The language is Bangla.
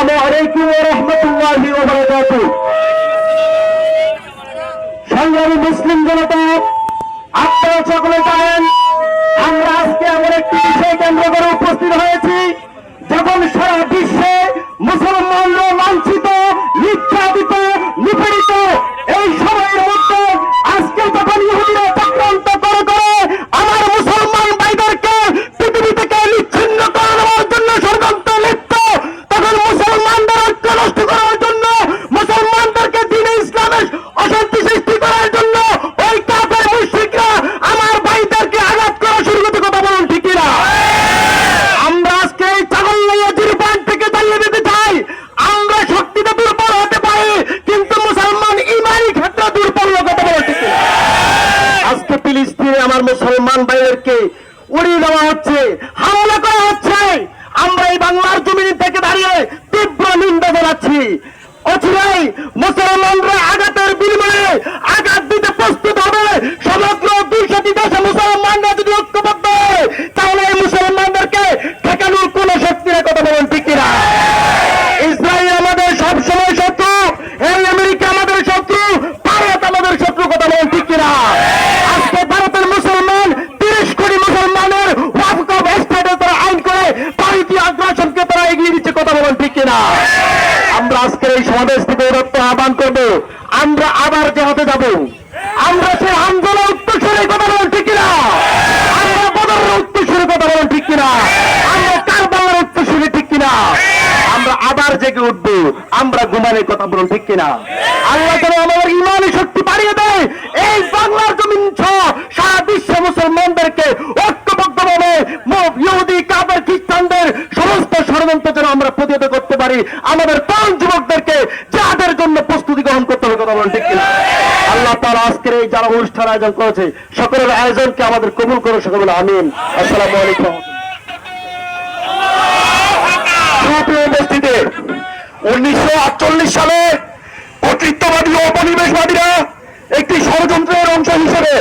আসসালামু আলাইকুম ওয়া রাহমাতুল্লাহি ওয়া বারাকাতুহু। সংগ্রামী মুসলিম জনতা ফিলিস্তিনে আমার মুসলমান ভাইদেরকে উড়িয়ে দেওয়া হচ্ছে, হামলা করা হচ্ছে। আমরা এই বাংলার জমিন থেকে দাঁড়িয়ে তীব্র নিন্দা জানাচ্ছি। অচিরাই মুসলমানরা আঘাতের বিনিময়ে আঘাত দিতে প্রস্তুত হবে সমগ্র দুইশোটি দেশে মুসলমানরা যদি ঐক্যবদ্ধ হয় তাহলে এই মুসলমানদেরকে ঠেকানোর কোন শক্তির কথা বলেন ঠিক কিনা ইসরায়েল আমাদের সবসময় শত্রু এই আমেরিকা আমাদের শত্রু ভারত আমাদের শত্রু কথা বলেন ঠিক কিনা আজকে ভারতের মুসলমান তিরিশ কোটি মুসলমানের ওয়াকফ স্টেটে তারা আইন করে ভারতীয় আগ্রাসনকে তারা এগিয়ে দিচ্ছে কথা বলেন ঠিক কিনা? আমরা আজকের এই সমাবেশ থেকে দত্ত আহ্বান করব। আমরা আবার জেহাতে যাব। আমরা সেই আন্দোলন উত্তরসূরে কথা বলেন ঠিক কিনা? আমরা উত্তরসূরে কথা ঠিক কিনা? আমরা ঠিক কিনা? আমরা আবার জেগে উঠবো। আমরা কথা বলুন ঠিক কিনা? আল্লাহ আমাদের ইমানি শক্তি বাড়িয়ে দেয়। এই বাংলার জমিন সহ সারা বিশ্বে মুসলমানদেরকে ঐক্যবদ্ধভাবে ইহুদি কাপের খ্রিস্টানদের সমস্ত ষড়যন্ত্র যেন আমরা প্রতিহত করতে পারি, আমাদের তরুণ যুবকদেরকে যাদের জন্য প্রস্তুতি গ্রহণ করতে হবে কথা বলুন ঠিক আল্লাহ তারা আজকের এই যারা অনুষ্ঠান আয়োজন করেছে, সকলের আয়োজনকে আমাদের কবুল করে, সকলে বলে আমিন। আসসালামু আলাইকুম। উপস্থিতি উনিশশো আটচল্লিশ সালে কর্তৃত্ববাদী ও একটি ষড়যন্ত্রের অংশ হিসেবে